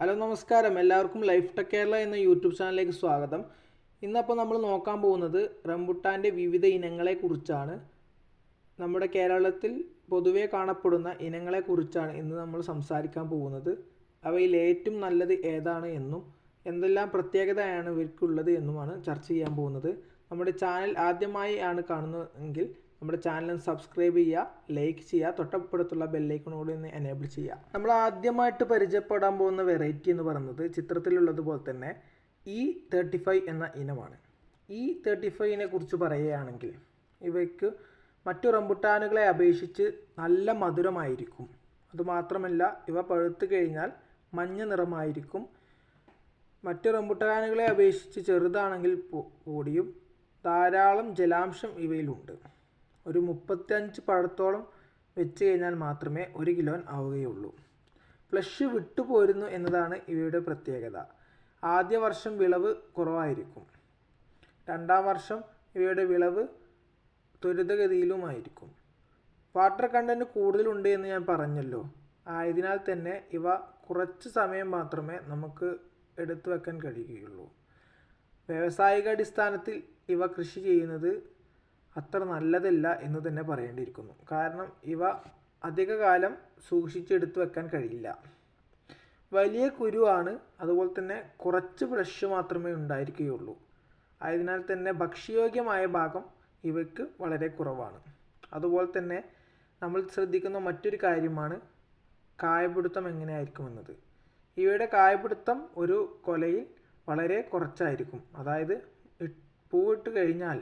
Hello നമസ്കാരം. എല്ലാവർക്കും life tech Kerala എന്ന യൂട്യൂബ് ചാനലിലേക്ക് സ്വാഗതം. ഇന്നപ്പോൾ നമ്മൾ നോക്കാൻ പോകുന്നത് റംബുട്ടാന്റെ വിവിധ ഇനങ്ങളെക്കുറിച്ചാണ് നമ്മുടെ കേരളത്തിൽ പൊതുവെ കാണപ്പെടുന്ന ഇനങ്ങളെക്കുറിച്ചാണ് ഇന്ന് നമ്മൾ സംസാരിക്കാൻ പോകുന്നത്. അവയിൽ ഏറ്റവും നല്ലത് ഏതാണ് എന്നും എന്തെല്ലാം പ്രത്യേകതയാണ് ഇവർക്കുള്ളത് എന്നുമാണ് ചർച്ച ചെയ്യാൻ പോകുന്നത്. നമ്മുടെ ചാനൽ ആദ്യമായി ആണ് കാണുന്നതെങ്കിൽ നമ്മുടെ ചാനലും സബ്സ്ക്രൈബ് ചെയ്യുക ലൈക്ക് ചെയ്യുക തൊട്ടപ്പുറത്തുള്ള ബെല്ലൈക്കണോട് ഒന്ന് എനേബിൾ ചെയ്യുക. നമ്മൾ ആദ്യമായിട്ട് പരിചയപ്പെടാൻ പോകുന്ന വെറൈറ്റി എന്ന് പറയുന്നത് ചിത്രത്തിലുള്ളതുപോലെ തന്നെ ഇ തേർട്ടി ഫൈവ് എന്ന ഇനമാണ്. ഇ തേർട്ടി ഫൈവിനെ കുറിച്ച് പറയുകയാണെങ്കിൽ ഇവയ്ക്ക് മറ്റു റംബുട്ടാനുകളെ അപേക്ഷിച്ച് നല്ല മധുരമായിരിക്കും. അതുമാത്രമല്ല ഇവ പഴുത്ത് കഴിഞ്ഞാൽ മഞ്ഞ നിറമായിരിക്കും. മറ്റു റംബുട്ടാനുകളെ അപേക്ഷിച്ച് ചെറുതാണെങ്കിൽ കൂടിയും ധാരാളം ജലാംശം ഇവയിലുണ്ട്. ഒരു മുപ്പത്തഞ്ച് പഴത്തോളം വെച്ച് കഴിഞ്ഞാൽ മാത്രമേ ഒരു കിലോൻ ആവുകയുള്ളൂ. ഫ്ലഷ് വിട്ടുപോരുന്നു എന്നതാണ് ഇവയുടെ പ്രത്യേകത. ആദ്യ വർഷം വിളവ് കുറവായിരിക്കും. രണ്ടാം വർഷം ഇവയുടെ വിളവ് ത്വരിതഗതിയിലുമായിരിക്കും. വാട്ടർ കണ്ടന്റ് കൂടുതലുണ്ട് എന്ന് ഞാൻ പറഞ്ഞല്ലോ. ആയതിനാൽ തന്നെ ഇവ കുറച്ച് സമയം മാത്രമേ നമുക്ക് എടുത്തു വെക്കാൻ കഴിയുകയുള്ളൂ. വ്യാവസായിക അടിസ്ഥാനത്തിൽ ഇവ കൃഷി ചെയ്യുന്നത് അത്ര നല്ലതല്ല എന്ന് തന്നെ പറയേണ്ടിയിരിക്കുന്നു. കാരണം ഇവ അധികകാലം സൂക്ഷിച്ചെടുത്തു വെക്കാൻ കഴിയില്ല. വലിയ കുരുവാണ് അതുപോലെ തന്നെ കുറച്ച് ബ്രഷ് മാത്രമേ ഉണ്ടായിരിക്കുകയുള്ളൂ. ആയതിനാൽ തന്നെ ഭക്ഷ്യയോഗ്യമായ ഭാഗം ഇവയ്ക്ക് വളരെ കുറവാണ്. അതുപോലെ തന്നെ നമ്മൾ ശ്രദ്ധിക്കുന്ന മറ്റൊരു കാര്യമാണ് കായപിടുത്തം എങ്ങനെയായിരിക്കുമെന്നത്. ഇവയുടെ കായപിടുത്തം ഒരു കൊലയിൽ വളരെ കുറച്ചായിരിക്കും. അതായത് പൂവിട്ട് കഴിഞ്ഞാൽ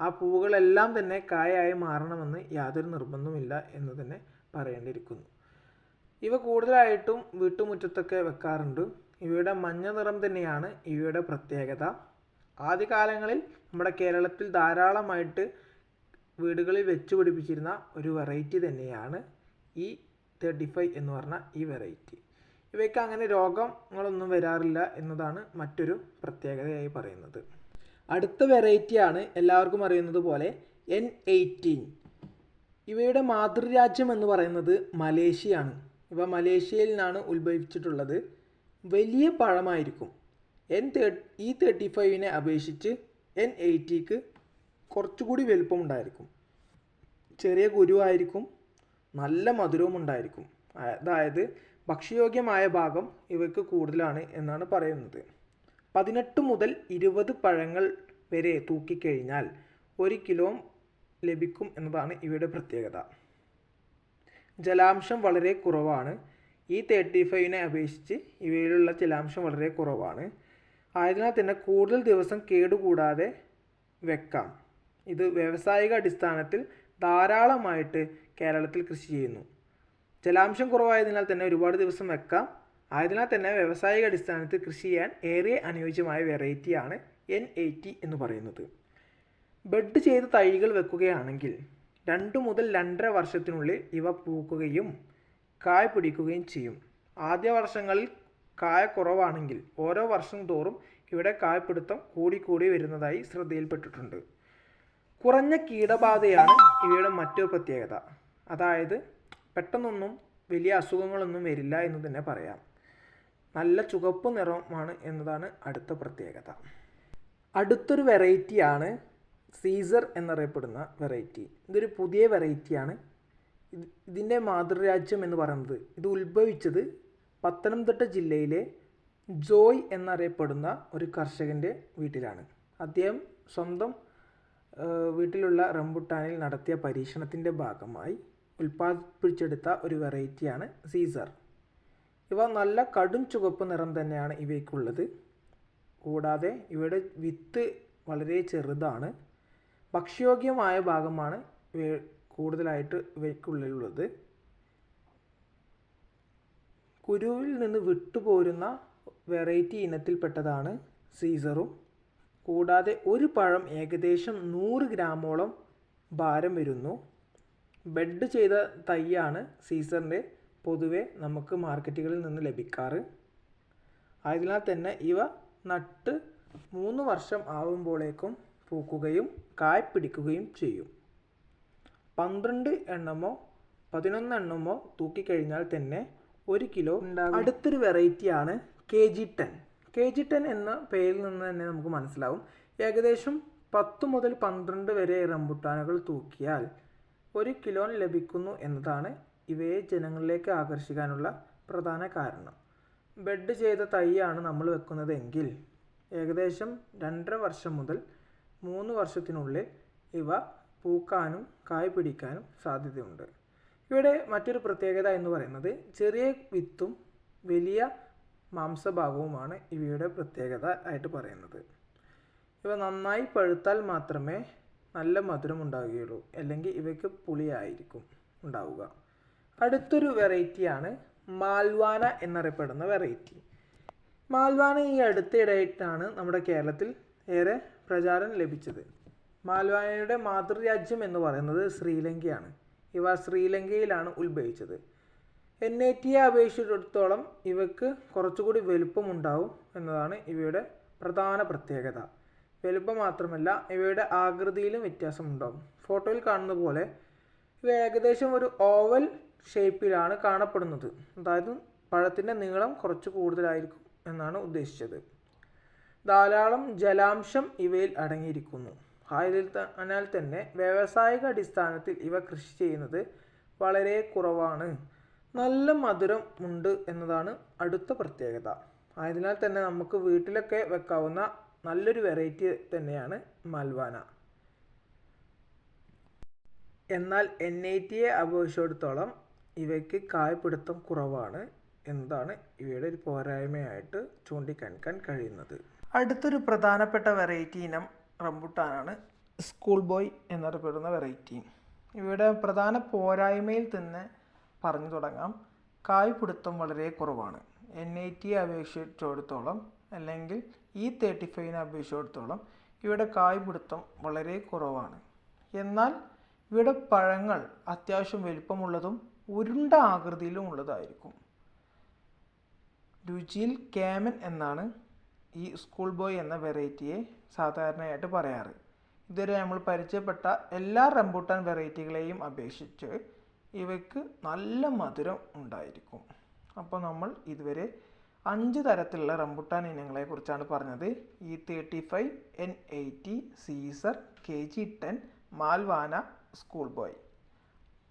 ആ പൂവുകളെല്ലാം തന്നെ കായായി മാറണമെന്ന് യാതൊരു നിർബന്ധമില്ല എന്ന് തന്നെ പറയേണ്ടിയിരിക്കുന്നു. ഇവ കൂടുതലായിട്ടും വീട്ടുമുറ്റത്തൊക്കെ വെക്കാറുണ്ട്. ഇവയുടെ മഞ്ഞ നിറം തന്നെയാണ് ഇവയുടെ പ്രത്യേകത. ആദ്യകാലങ്ങളിൽ നമ്മുടെ കേരളത്തിൽ ധാരാളമായിട്ട് വീടുകളിൽ വെച്ച് പിടിപ്പിച്ചിരുന്ന ഒരു വെറൈറ്റി തന്നെയാണ് ഈ തേർട്ടി ഫൈവ് എന്ന് പറഞ്ഞ ഈ വെറൈറ്റി. ഇവയ്ക്ക് അങ്ങനെ രോഗങ്ങളൊന്നും വരാറില്ല എന്നതാണ് മറ്റൊരു പ്രത്യേകതയായി പറയുന്നത്. അടുത്ത വെറൈറ്റിയാണ് എല്ലാവർക്കും അറിയുന്നത് പോലെ എൻ എയ്റ്റീൻ ഇവയുടെ മാതൃരാജ്യം എന്ന് പറയുന്നത് മലേഷ്യയാണ്. ഇവ മലേഷ്യയിൽ നിന്നാണ് ഉത്ഭവിച്ചിട്ടുള്ളത്. വലിയ പഴമായിരിക്കും. എൻ തേ ഈ തേർട്ടി ഫൈവിനെ അപേക്ഷിച്ച് എൻ എയ്റ്റിക്ക് കുറച്ചുകൂടി വലുപ്പമുണ്ടായിരിക്കും. ചെറിയ കുരുവായിരിക്കും. നല്ല മധുരവും ഉണ്ടായിരിക്കും. അതായത് ഭക്ഷ്യയോഗ്യമായ ഭാഗം ഇവയ്ക്ക് കൂടുതലാണ് എന്നാണ് പറയുന്നത്. പതിനെട്ട് മുതൽ ഇരുപത് പഴങ്ങൾ വരെ തൂക്കിക്കഴിഞ്ഞാൽ ഒരു കിലോ ലഭിക്കും എന്നതാണ് ഇവയുടെ പ്രത്യേകത. ജലാംശം വളരെ കുറവാണ്. ഈ തേർട്ടി ഫൈവിനെ അപേക്ഷിച്ച് ഇവയിലുള്ള ജലാംശം വളരെ കുറവാണ്. ആയതിനാൽ തന്നെ കൂടുതൽ ദിവസം കേടുകൂടാതെ വെക്കാം. ഇത് വ്യാവസായിക അടിസ്ഥാനത്തിൽ ധാരാളമായിട്ട് കേരളത്തിൽ കൃഷി ചെയ്യുന്നു. ജലാംശം കുറവായതിനാൽ തന്നെ ഒരുപാട് ദിവസം വെക്കാം. ആയതിനാൽ തന്നെ വ്യവസായിക അടിസ്ഥാനത്തിൽ കൃഷി ചെയ്യാൻ ഏറെ അനുയോജ്യമായ വെറൈറ്റിയാണ് എൻ എയ്റ്റി എന്ന് പറയുന്നത്. ബെഡ് ചെയ്ത് തൈകൾ വെക്കുകയാണെങ്കിൽ രണ്ട് മുതൽ രണ്ടര വർഷത്തിനുള്ളിൽ ഇവ പൂക്കുകയും കായ പിടിക്കുകയും ചെയ്യും. ആദ്യ വർഷങ്ങളിൽ കായ കുറവാണെങ്കിൽ ഓരോ വർഷം തോറും ഇവിടെ കായപ്പിടുത്തം കൂടിക്കൂടി വരുന്നതായി ശ്രദ്ധയിൽപ്പെട്ടിട്ടുണ്ട്. കുറഞ്ഞ കീടബാധയാണ് ഇവയുടെ മറ്റൊരു പ്രത്യേകത. അതായത് പെട്ടെന്നൊന്നും വലിയ അസുഖങ്ങളൊന്നും വരില്ല എന്ന് തന്നെ പറയാം. നല്ല ചുവപ്പ് നിറമാണ് എന്നതാണ് അടുത്ത പ്രത്യേകത. അടുത്തൊരു വെറൈറ്റിയാണ് സീസർ എന്നറിയപ്പെടുന്ന വെറൈറ്റി ഇതൊരു പുതിയ വെറൈറ്റിയാണ് ഇത് ഇതിന്റെ മാതൃരാജ്യം എന്ന് പറയുന്നത് ഇത് ഉത്ഭവിച്ചത് പത്തനംതിട്ട ജില്ലയിലെ ജോയ് എന്നറിയപ്പെടുന്ന ഒരു കർഷകന്റെ വീട്ടിലാണ്. അദ്ദേഹം സ്വന്തം വീട്ടിലുള്ള റംബുട്ടാനിൽ നടത്തിയ പരീക്ഷണത്തിന്റെ ഭാഗമായി ഉൽപ്പാദിപ്പിച്ചെടുത്ത ഒരു വെറൈറ്റിയാണ് സീസർ ഇവ നല്ല കടും ചുവപ്പ് നിറം തന്നെയാണ് ഇവയ്ക്കുള്ളത്. കൂടാതെ ഇവയുടെ വിത്ത് വളരെ ചെറുതാണ്. ഭക്ഷ്യയോഗ്യമായ ഭാഗമാണ് ഇവ കൂടുതലായിട്ട് ഇവയ്ക്കുള്ളിലുള്ളത്. കുരുവിൽ നിന്ന് വിട്ടുപോരുന്ന വെറൈറ്റി ഇനത്തിൽപ്പെട്ടതാണ് സീസറും. കൂടാതെ ഒരു പഴം ഏകദേശം നൂറ് ഗ്രാമോളം ഭാരം വരുന്നു. ബെഡ് ചെയ്ത തൈയാണ് സീസറിന്റെ പൊതുവെ നമുക്ക് മാർക്കറ്റുകളിൽ നിന്ന് ലഭിക്കാറ്. ആയതിനാൽ തന്നെ ഇവ നട്ട് മൂന്ന് വർഷം ആവുമ്പോഴേക്കും പൂക്കുകയും കായ് പിടിക്കുകയും ചെയ്യും. പന്ത്രണ്ട് എണ്ണമോ പതിനൊന്ന് എണ്ണമോ തൂക്കിക്കഴിഞ്ഞാൽ തന്നെ ഒരു കിലോ ഉണ്ടാകും. അടുത്തൊരു വെറൈറ്റിയാണ് K G ten K G ten എന്ന പേരിൽ നിന്ന് തന്നെ നമുക്ക് മനസ്സിലാവും. ഏകദേശം പത്ത് മുതൽ പന്ത്രണ്ട് വരെ റംബുട്ടാനുകൾ തൂക്കിയാൽ ഒരു കിലോ ലഭിക്കുന്നു എന്നതാണ് ഇവയെ ജനങ്ങളിലേക്ക് ആകർഷിക്കാനുള്ള പ്രധാന കാരണം. ബെഡ് ചെയ്ത തൈയാണ് നമ്മൾ വെക്കുന്നതെങ്കിൽ ഏകദേശം രണ്ടര വർഷം മുതൽ മൂന്ന് വർഷത്തിനുള്ളിൽ ഇവ പൂക്കാനും കായ് പിടിക്കാനും സാധ്യതയുണ്ട്. ഇവിടെ മറ്റൊരു പ്രത്യേകത എന്ന് പറയുന്നത് ചെറിയ വിത്തും വലിയ മാംസഭാഗവുമാണ് ഇവയുടെ പ്രത്യേകത ആയിട്ട് പറയുന്നത്. ഇവ നന്നായി പഴുത്താൽ മാത്രമേ നല്ല മധുരം ഉണ്ടാവുകയുള്ളൂ അല്ലെങ്കിൽ ഇവയ്ക്ക് പുളിയായിരിക്കും ഉണ്ടാവുക. അടുത്തൊരു വെറൈറ്റിയാണ് മാൽവാന എന്നറിയപ്പെടുന്ന വെറൈറ്റി മാൽവാന ഈ അടുത്തിടെയായിട്ടാണ് നമ്മുടെ കേരളത്തിൽ ഏറെ പ്രചാരം ലഭിച്ചത്. മാൽവാനയുടെ മാതൃരാജ്യം എന്ന് പറയുന്നത് ശ്രീലങ്കയാണ്. ഇവ ശ്രീലങ്കയിലാണ് ഉത്ഭവിച്ചത്. എൻ ഐ ടിയെ അപേക്ഷിച്ചിടത്തോളം ഇവയ്ക്ക് കുറച്ചുകൂടി വലുപ്പമുണ്ടാവും എന്നതാണ് ഇവയുടെ പ്രധാന പ്രത്യേകത. വലുപ്പം മാത്രമല്ല ഇവയുടെ ആകൃതിയിലും വ്യത്യാസമുണ്ടാകും ഫോട്ടോയിൽ കാണുന്ന പോലെ ഇവ ഏകദേശം ഒരു ഓവൽ ഷേപ്പിലാണ് കാണപ്പെടുന്നത്. അതായത് പഴത്തിന്റെ നീളം കുറച്ച് കൂടുതലായിരിക്കും എന്നാണ് ഉദ്ദേശിച്ചത്. ധാരാളം ജലാംശം ഇവയിൽ അടങ്ങിയിരിക്കുന്നു. ആയതിനാൽ തന്നെ വ്യാവസായിക അടിസ്ഥാനത്തിൽ ഇവ കൃഷി ചെയ്യുന്നത് വളരെ കുറവാണ്. നല്ല മധുരം ഉണ്ട് എന്നതാണ് അടുത്ത പ്രത്യേകത. ആയതിനാൽ തന്നെ നമുക്ക് വീട്ടിലൊക്കെ വെക്കാവുന്ന നല്ലൊരു വെറൈറ്റി തന്നെയാണ് മൽവാന. എന്നാൽ എൻ ഐ ടിയെ അപേക്ഷിച്ചിടത്തോളം ഇവയ്ക്ക് കായ്പിടുത്തം കുറവാണ് എന്നതാണ് ഇവയുടെ ഒരു പോരായ്മയായിട്ട് ചൂണ്ടിക്കാണിക്കാൻ കഴിയുന്നത്. അടുത്തൊരു പ്രധാനപ്പെട്ട വെറൈറ്റി ഇനം റംബുട്ടാനാണ് സ്കൂൾ ബോയ് എന്നറിയപ്പെടുന്ന വെറൈറ്റി ഇവയുടെ പ്രധാന പോരായ്മയിൽ തന്നെ പറഞ്ഞു തുടങ്ങാം. കായ്പിടുത്തം വളരെ കുറവാണ്. എൻ ഐ ടി അപേക്ഷിച്ചിടത്തോളം അല്ലെങ്കിൽ ഇ തേർട്ടി ഫൈവിനെ അപേക്ഷിച്ചിടത്തോളം ഇവയുടെ കായ്പിടുത്തം വളരെ കുറവാണ്. എന്നാൽ ഇവയുടെ പഴങ്ങൾ അത്യാവശ്യം വലിപ്പമുള്ളതും ഉരുണ്ട ആകൃതിയിലും ഉള്ളതായിരിക്കും. രുചിയിൽ കേമൻ എന്നാണ് ഈ സ്കൂൾ ബോയ് എന്ന വെറൈറ്റിയെ സാധാരണയായിട്ട് പറയാറ്. ഇതുവരെ നമ്മൾ പരിചയപ്പെട്ട എല്ലാ റംബൂട്ടാൻ വെറൈറ്റികളെയും അപേക്ഷിച്ച് ഇവയ്ക്ക് നല്ല മധുരം ഉണ്ടായിരിക്കും. അപ്പോൾ നമ്മൾ ഇതുവരെ അഞ്ച് തരത്തിലുള്ള റംബുട്ടാൻ ഇനങ്ങളെ കുറിച്ചാണ് പറഞ്ഞത്. ഈ thirty five N eighty Caesar K G ten Malwana school boy.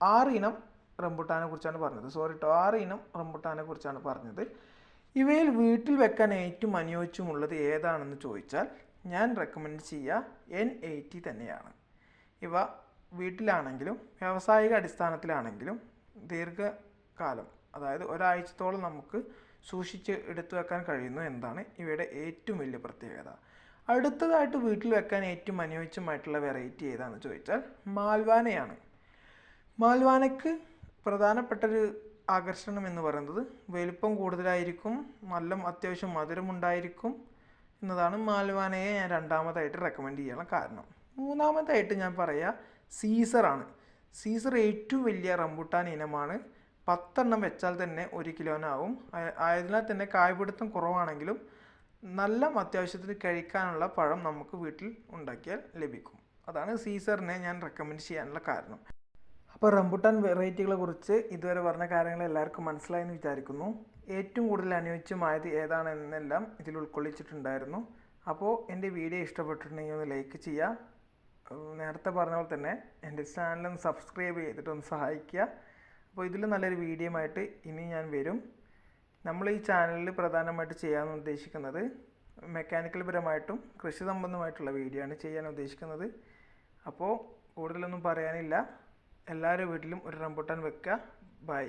ആറിനം റംബുട്ടാനെ കുറിച്ചാണ് പറഞ്ഞത്. സോറി ആറ് ഇനം റംബുട്ടാനെ കുറിച്ചാണ് പറഞ്ഞത്. ഇവയിൽ വീട്ടിൽ വെക്കാൻ ഏറ്റവും അനുയോജ്യമുള്ളത് ഏതാണെന്ന് ചോദിച്ചാൽ ഞാൻ റെക്കമെൻഡ് ചെയ്യുക എൻ എയ്റ്റി തന്നെയാണ്. ഇവ വീട്ടിലാണെങ്കിലും വ്യാവസായിക അടിസ്ഥാനത്തിലാണെങ്കിലും ദീർഘകാലം അതായത് ഒരാഴ്ചത്തോളം നമുക്ക് സൂക്ഷിച്ച് എടുത്തു വെക്കാൻ കഴിയുന്നു എന്നതാണ് ഇവയുടെ ഏറ്റവും വലിയ പ്രത്യേകത. അടുത്തതായിട്ട് വീട്ടിൽ വെക്കാൻ ഏറ്റവും അനുയോജ്യമായിട്ടുള്ള വെറൈറ്റി ഏതാണെന്ന് ചോദിച്ചാൽ മാൽവാനയാണ്. മാൽവാനയ്ക്ക് പ്രധാനപ്പെട്ടൊരു ആകർഷണം എന്ന് പറയുന്നത് വലിപ്പം കൂടുതലായിരിക്കും നല്ല അത്യാവശ്യം മധുരമുണ്ടായിരിക്കും എന്നതാണ് മാൽവാനയെ ഞാൻ രണ്ടാമതായിട്ട് റെക്കമെൻഡ് ചെയ്യാനുള്ള കാരണം. മൂന്നാമതായിട്ട് ഞാൻ പറയുക സീസറാണ് സീസർ ഏറ്റവും വലിയ റംബുട്ടാൻ ഇനമാണ്. പത്തെണ്ണം വെച്ചാൽ തന്നെ ഒരു കിലോനാവും. ആയതിനാൽ തന്നെ കായ്പിടുത്തം കുറവാണെങ്കിലും നല്ല അത്യാവശ്യത്തിന് കഴിക്കാനുള്ള പഴം നമുക്ക് വീട്ടിൽ ഉണ്ടാക്കിയാൽ ലഭിക്കും. അതാണ് സീസറിനെ ഞാൻ റെക്കമെൻഡ് ചെയ്യാനുള്ള കാരണം. അപ്പോൾ റംബുട്ടാൻ വെറൈറ്റികളെ കുറിച്ച് ഇതുവരെ പറഞ്ഞ കാര്യങ്ങൾ എല്ലാവർക്കും മനസ്സിലായെന്ന് വിചാരിക്കുന്നു. ഏറ്റവും കൂടുതൽ അനുയോജ്യമായത് ഏതാണെന്നെല്ലാം ഇതിൽ ഉൾക്കൊള്ളിച്ചിട്ടുണ്ടായിരുന്നു. അപ്പോൾ എന്റെ വീഡിയോ ഇഷ്ടപ്പെട്ടിട്ടുണ്ടെങ്കിൽ ഒന്ന് ലൈക്ക് ചെയ്യുക. നേരത്തെ പറഞ്ഞ പോലെ തന്നെ എന്റെ ചാനലൊന്ന് സബ്സ്ക്രൈബ് ചെയ്തിട്ടൊന്ന് സഹായിക്കുക. അപ്പോൾ ഇതിൽ നല്ലൊരു വീഡിയോ ആയിട്ട് ഇനി ഞാൻ വരും. നമ്മൾ ഈ ചാനലിൽ പ്രധാനമായിട്ട് ചെയ്യാൻ ഉദ്ദേശിക്കുന്നത് മെക്കാനിക്കൽ പരമായിട്ടും കൃഷി സംബന്ധമായിട്ടുള്ള വീഡിയോ ആണ് ചെയ്യാൻ ഉദ്ദേശിക്കുന്നത്. അപ്പോൾ കൂടുതലൊന്നും പറയാനില്ല. എല്ലാവരുടെ വീട്ടിലും ഒരു റംബുട്ടാൻ വെക്കുക ബൈ.